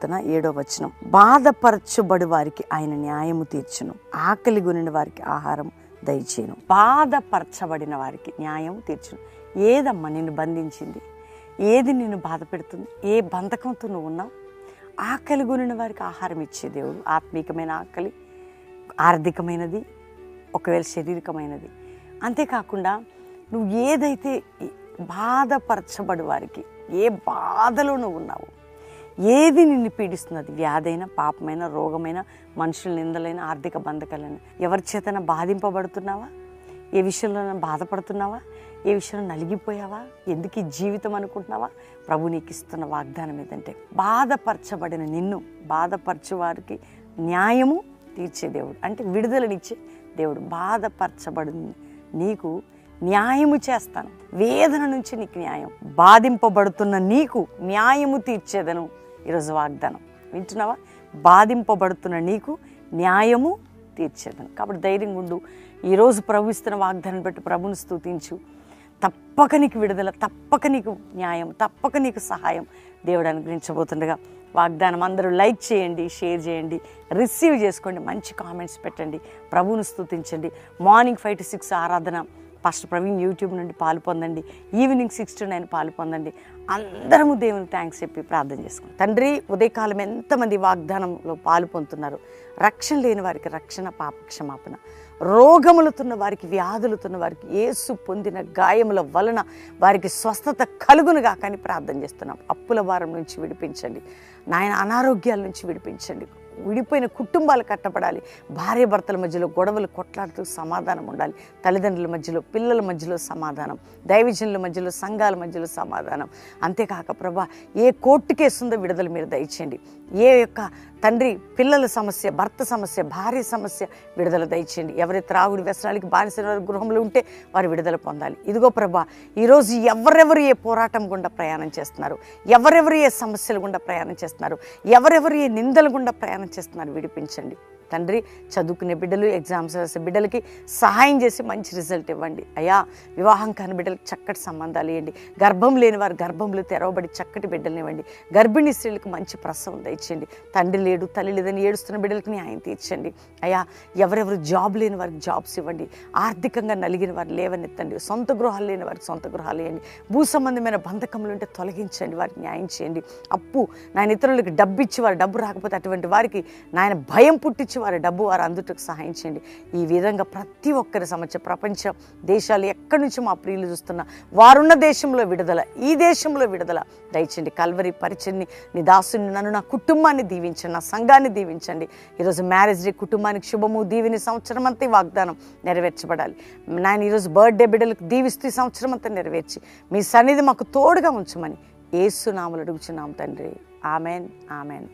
కీర్తన ఏడో వచనం. బాధపరచబడి వారికి ఆయన న్యాయము తీర్చును. ఆకలి గునిన వారికి ఆహారం దయచేయను. బాధపరచబడిన వారికి న్యాయం తీర్చును. ఏదమ్మా నిన్ను బంధించింది? ఏది నిన్ను బాధ పెడుతుంది? ఏ బంధకంతో నువ్వు ఉన్నావు? ఆకలి గునిన వారికి ఆహారం ఇచ్చే దేవుడు. ఆత్మీకమైన ఆకలి ఆర్థికమైనది ఒకవేళ శారీరకమైనది. అంతేకాకుండా నువ్వు ఏదైతే బాధపరచబడి వారికి ఏ బాధలో నువ్వు ఉన్నావు ఏది నిన్ను పీడిస్తున్నది? వ్యాధైన పాపమైన రోగమైన మనుషుల నిందలైన ఆర్థిక బంధకాలైన ఎవరి చేతన బాధింపబడుతున్నావా? ఏ విషయంలో బాధపడుతున్నావా? ఏ విషయంలో నలిగిపోయావా? ఎందుకు ఈ జీవితం అనుకుంటున్నావా? ప్రభు నీకు ఇస్తున్న వాగ్దానం ఏంటంటే బాధపరచబడిన నిన్ను బాధపరచు వారికి న్యాయము తీర్చే దేవుడు. అంటే విడుదలనిచ్చే దేవుడు. బాధపరచబడి నీకు న్యాయము చేస్తాను. వేదన నుంచి నీకు న్యాయం. బాధింపబడుతున్న నీకు న్యాయము తీర్చేదను. ఈరోజు వాగ్దానం. వింటున్నావా? బాధింపబడుతున్న నీకు న్యాయము తీర్చేదను. కాబట్టి ధైర్యంగా ఉండు. ఈరోజు ప్రభు ఇస్తున్న వాగ్దానం బట్టి ప్రభుని స్థుతించు తప్పక నీకు విడుదల తప్పక నీకు న్యాయం తప్పక నీకు సహాయం దేవుడు అనుగ్రహించబోతుండగా వాగ్దానం అందరూ లైక్ చేయండి షేర్ చేయండి రిసీవ్ చేసుకోండి మంచి కామెంట్స్ పెట్టండి ప్రభువును స్థుతించండి మార్నింగ్ ఫైవ్ టు సిక్స్ ఆరాధన ఫస్ట్ ప్రవీణ్ యూట్యూబ్ నుండి పాలు పొందండి. ఈవినింగ్ సిక్స్ టు నైన్ పాలు పొందండి. అందరము దేవుని థ్యాంక్స్ చెప్పి ప్రార్థన చేసుకుంటాం. తండ్రి ఉదయకాలం ఎంతమంది వాగ్దానంలో పాలు పొందుతున్నారు? రక్షణ లేని వారికి రక్షణ పాప క్షమాపణ వారికి వ్యాధులుతున్న వారికి యేసు పొందిన గాయముల వలన వారికి స్వస్థత కలుగునుగా కానీ ప్రార్థన చేస్తున్నాం. అప్పుల భారం నుంచి విడిపించండి. నాయన అనారోగ్యాల నుంచి విడిపించండి. విడిపోయిన కుటుంబాలు కట్టబడాలి. భార్య భర్తల మధ్యలో గొడవలు కొట్లాడుతూ సమాధానం ఉండాలి. తల్లిదండ్రుల మధ్యలో పిల్లల మధ్యలో సమాధానం దైవజనుల మధ్యలో సంఘాల మధ్యలో సమాధానం. అంతేకాక ప్రభా ఏ కోర్టు కేసుందో విడుదల మీరు దయచేయండి. ఏ యొక్క తండ్రి పిల్లల సమస్య భర్త సమస్య భార్య సమస్య విడుదల దయచేయండి. ఎవరి త్రాగుడి వ్యసనాలకి బానిసైన గృహంలో ఉంటే వారు విడుదల పొందాలి. ఇదిగో ప్రభా ఈరోజు ఎవరెవరు ఏ పోరాటం గుండా ప్రయాణం చేస్తున్నారు? ఎవరెవరు ఏ సమస్యల గుండా ప్రయాణం చేస్తున్నారు? ఎవరెవరు ఏ నిందల గుండా ప్రయాణం చేస్తున్నారు? విడిపించండి. తండ్రి చదువుకునే బిడ్డలు ఎగ్జామ్స్ రాసే బిడ్డలకి సహాయం చేసి మంచి రిజల్ట్ ఇవ్వండి. అయ్యా వివాహం కాని బిడ్డలకు చక్కటి సంబంధాలు ఇవ్వండి గర్భం లేని వారు గర్భంలో తెరవబడి చక్కటి బిడ్డలు ఇవ్వండి. గర్భిణీ స్త్రీలకు మంచి ప్రసవం దయచేయండి. తండ్రి లేడు తల్లి లేదని ఏడుస్తున్న బిడ్డలకు న్యాయం తీర్చండి. అయ్యా ఎవరెవరు జాబ్ లేని వారికి జాబ్స్ ఇవ్వండి. ఆర్థికంగా నలిగిన వారు లేవనెత్తండి. సొంత గృహాలు లేని వారికి సొంత గృహాలు ఇవ్వండి భూ సంబంధమైన బంధకములు ఉంటే తొలగించండి వారికి న్యాయం చేయండి. అప్పు నాయన ఇతరులకు డబ్బు ఇచ్చి వారు డబ్బు రాకపోతే అటువంటి వారికి నాయన భయం పుట్టించి వారి డబ్బు వారు అందుటకు సహాయం చేయండి. ఈ విధంగా ప్రతి ఒక్కరి సమస్య ప్రపంచ దేశాలు ఎక్కడి నుంచి మా ప్రియులు చూస్తున్నా వారున్న దేశంలో విడుదల ఈ దేశంలో విడుదల. దయచండి కల్వరి పరిచయని నీ దాసుని నన్ను నా కుటుంబాన్ని దీవించండి నా సంఘాన్ని దీవించండి. ఈరోజు మ్యారేజ్ డే కుటుంబానికి శుభము దీవిని సంవత్సరం అంతా వాగ్దానం నెరవేర్చబడాలి. నాయన ఈరోజు బర్త్డే బిడ్డలకు దీవిస్తూ ఈ సంవత్సరం అంతా నెరవేర్చి మీ సన్నిధి మాకు తోడుగా ఉంచమని ఏసునాములు అడుగుచున్నాం తండ్రి. Amen amen